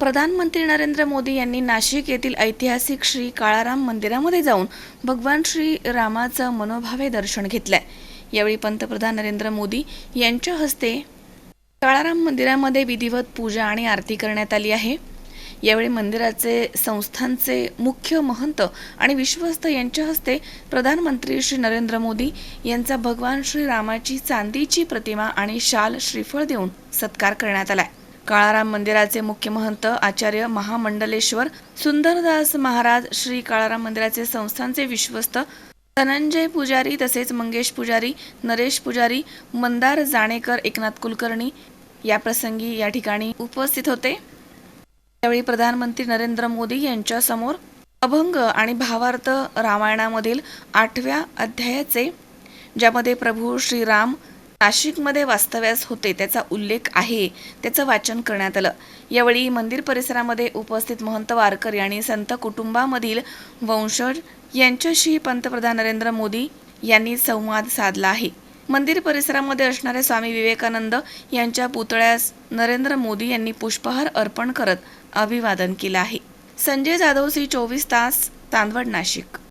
प्रधानमंत्री नरेंद्र मोदी यांनी नाशिक येथील ऐतिहासिक श्री काळाराम मंदिरामध्ये जाऊन भगवान श्री रामाचं मनोभावे दर्शन घेतलंय. यावेळी पंतप्रधान नरेंद्र मोदी यांच्या हस्ते काळाराम मंदिरामध्ये विधिवत पूजा आणि आरती करण्यात आली आहे. यावेळी मंदिराचे संस्थांचे मुख्य महंत आणि विश्वस्त यांच्या हस्ते प्रधानमंत्री श्री नरेंद्र मोदी यांचा भगवान श्री रामाची चांदीची प्रतिमा आणि शाल श्रीफळ देऊन सत्कार करण्यात आलाय. काळाराम मंदिराचे मुख्य महंत आचार्य महामंडलेश्वर सुंदरदास महाराज श्री काळाराम मंदिराचे संस्थांचे विश्वस्त धनंजय पुजारी तसेच मंगेश पुजारी नरेश पुजारी मंदार जाणेकर एकनाथ कुलकर्णी या प्रसंगी या ठिकाणी उपस्थित होते. त्यावेळी प्रधानमंत्री नरेंद्र मोदी यांच्या समोर अभंग आणि भावार्थ रामायणामधील आठव्या अध्यायाचे ज्यामध्ये प्रभू श्रीराम नाशिकमध्ये वास्तव्यास होते त्याचा उल्लेख आहे. त्याचं वाचन करण्यात आलं. यावेळी मंदिर परिसरामध्ये उपस्थित महंत वारकरी आणि संत कुटुंबामधील वंशज यांच्याशी पंतप्रधान नरेंद्र मोदी यांनी संवाद साधला आहे. मंदिर परिसरामध्ये असणाऱ्या स्वामी विवेकानंद यांच्या पुतळ्यास नरेंद्र मोदी यांनी पुष्पहार अर्पण करत अभिवादन केलं आहे. संजय जाधव सी चोवीस तास तांदवड नाशिक.